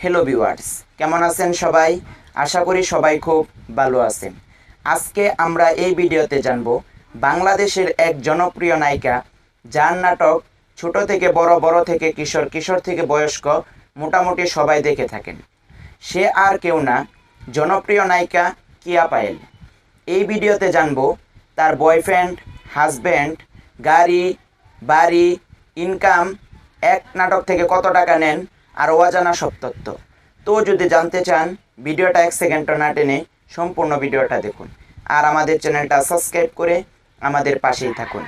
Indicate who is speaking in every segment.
Speaker 1: Hello viewers কেমন আছেন সবাই? আশা করি সবাই খুব ভালো আছেন। আজকে আমরা এই ভিডিওতে জানব বাংলাদেশের এক জনপ্রিয় নায়িকা, যার নাটক ছোট থেকে বড় বড় থেকে কিশোর কিশোর থেকে বয়স্ক মোটামুটি সবাই দেখে থাকেন। সে আর কেউ না, জনপ্রিয় নায়িকা কিয়া পায়েল। এই ভিডিওতে জানব তার বয়ফ্রেন্ড হাজব্যান্ড গাড়ি, বাড়ি ইনকাম এক নাটক থেকে কত টাকা নেন আর অজানা সব তথ্য। তো যদি জানতে চান, ভিডিওটা এক সেকেন্ড না টেনে সম্পূর্ণ ভিডিওটা দেখুন। আর আমাদের চ্যানেলটা সাবস্ক্রাইব করে আমাদের পাশেই থাকুন।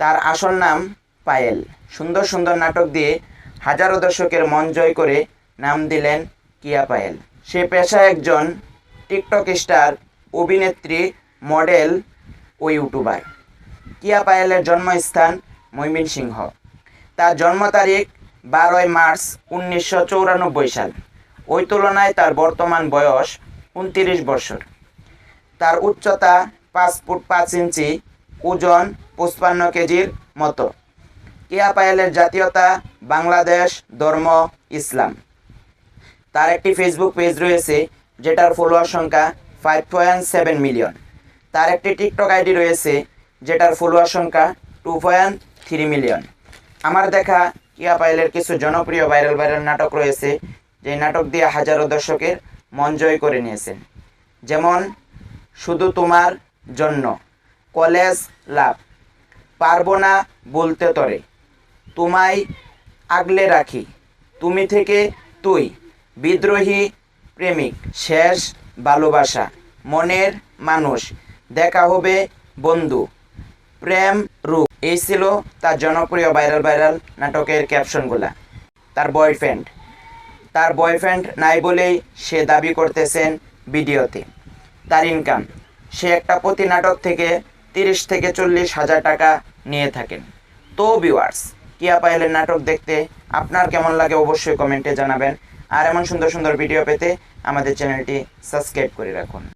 Speaker 1: তার আসল নাম পায়েল। সুন্দর সুন্দর নাটক দিয়ে হাজারো দর্শকের মন জয় করে নাম দিলেন কিয়া পায়েল। সে পেশায় একজন টিকটক স্টার, অভিনেত্রী, মডেল ও ইউটিউবার। কিয়া পায়েলের জন্মস্থান ময়মনসিংহ। তার জন্ম তারিখ বারোই মার্চ উনিশশো চৌরানব্বই সাল। ওই তুলনায় তার বর্তমান বয়স উনতিরিশ বছর। তার উচ্চতা পাঁচ ফুট পাঁচ ইঞ্চি, ওজন পঁচপান্ন কেজির মতো। কিয়া পায়েলের জাতীয়তা বাংলাদেশ ধর্ম ইসলাম। তার একটি ফেসবুক পেজ রয়েছে, যেটার ফলোয়ার সংখ্যা ফাইভ পয়েন্ট সেভেন মিলিয়ন তার একটি টিকটক আইডি রয়েছে, যেটার ফলোয়ার সংখ্যা টু পয়েন্ট থ্রি মিলিয়ন আমার দেখা কিয়া পায়েলের কিছু জনপ্রিয় ভাইরাল ভাইরাল নাটক রয়েছে যে নাটক দিয়ে হাজারো দর্শকের মন জয় করে নিয়েছেন। যেমন, শুধু তোমার জন্য, কলেজ লাভ, পারব না বলতে তরে, তোমায় আগলে রাখি, তুমি থেকে তুই, বিদ্রোহী প্রেমিক, শেষ ভালোবাসা, মনের মানুষ, দেখা হবে বন্ধু প্রেম রূপ। এই ছিল তার জনপ্রিয় ভাইরাল ভাইরাল নাটকের ক্যাপশনগুলা তার বয়ফ্রেন্ড তার বয়ফ্রেন্ড নাই বলেই সে দাবি করতেছেন ভিডিওতে। তার ইনকাম সে একটা প্রতি নাটক থেকে তিরিশ থেকে চল্লিশ হাজার টাকা নিয়ে থাকেন। তো ভিউয়ার্স কিয়া পায়েলের নাটক দেখতে আপনার কেমন লাগে অবশ্যই কমেন্টে জানাবেন। আর এমন সুন্দর সুন্দর ভিডিও পেতে আমাদের চ্যানেলটি সাবস্ক্রাইব করে রাখুন।